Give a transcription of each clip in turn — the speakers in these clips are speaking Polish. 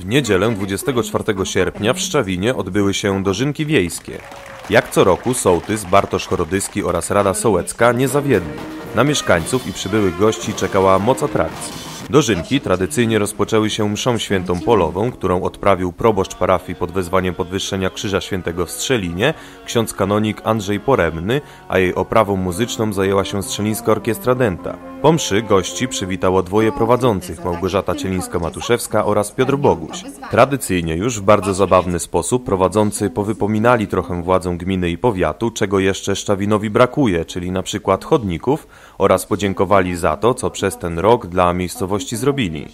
W niedzielę 24 sierpnia w Szczawinie odbyły się dożynki wiejskie. Jak co roku sołtys Bartosz Chorodyski oraz Rada Sołecka nie zawiedli. Na mieszkańców i przybyłych gości czekała moc atrakcji. Dożynki tradycyjnie rozpoczęły się mszą świętą polową, którą odprawił proboszcz parafii pod wezwaniem podwyższenia Krzyża Świętego w Strzelinie, ksiądz kanonik Andrzej Poremny, a jej oprawą muzyczną zajęła się Strzelińska Orkiestra Denta. Po mszy gości przywitało dwoje prowadzących, Małgorzata Cielińska-Matuszewska oraz Piotr Boguś. Tradycyjnie już w bardzo zabawny sposób prowadzący powypominali trochę władzom gminy i powiatu, czego jeszcze Szczawinowi brakuje, czyli na przykład chodników oraz podziękowali za to, co przez ten rok dla miejscowości zrobili.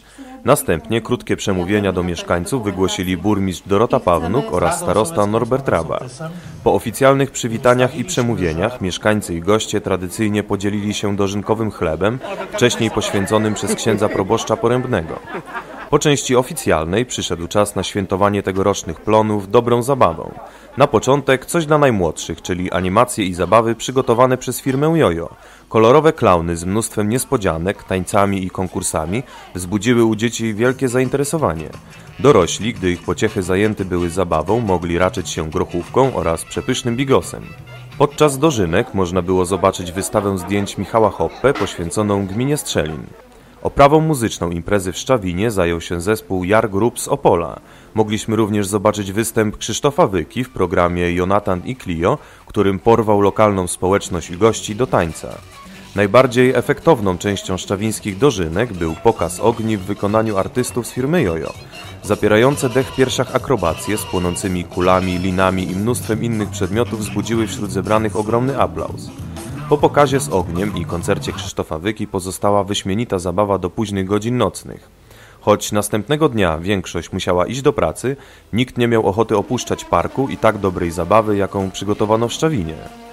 Następnie krótkie przemówienia do mieszkańców wygłosili burmistrz Dorota Pawnuk oraz starosta Norbert Raba. Po oficjalnych przywitaniach i przemówieniach mieszkańcy i goście tradycyjnie podzielili się dożynkowym chlebem, wcześniej poświęconym przez księdza proboszcza porębnego. Po części oficjalnej przyszedł czas na świętowanie tegorocznych plonów dobrą zabawą. Na początek coś dla najmłodszych, czyli animacje i zabawy przygotowane przez firmę Jojo. Kolorowe klauny z mnóstwem niespodzianek, tańcami i konkursami wzbudziły u dzieci wielkie zainteresowanie. Dorośli, gdy ich pociechy zajęte były zabawą, mogli raczyć się grochówką oraz przepysznym bigosem. Podczas dożynek można było zobaczyć wystawę zdjęć Michała Hoppe poświęconą gminie Strzelin. Oprawą muzyczną imprezy w Szczawinie zajął się zespół Jar Group z Opola. Mogliśmy również zobaczyć występ Krzysztofa Wyki w programie Jonatan i Clio, którym porwał lokalną społeczność i gości do tańca. Najbardziej efektowną częścią szczawińskich dożynek był pokaz ogni w wykonaniu artystów z firmy Jojo. Zapierające dech w piersiach akrobacje z płonącymi kulami, linami i mnóstwem innych przedmiotów wzbudziły wśród zebranych ogromny aplauz. Po pokazie z ogniem i koncercie Krzysztofa Wyki pozostała wyśmienita zabawa do późnych godzin nocnych. Choć następnego dnia większość musiała iść do pracy, nikt nie miał ochoty opuszczać parku i tak dobrej zabawy, jaką przygotowano w Szczawinie.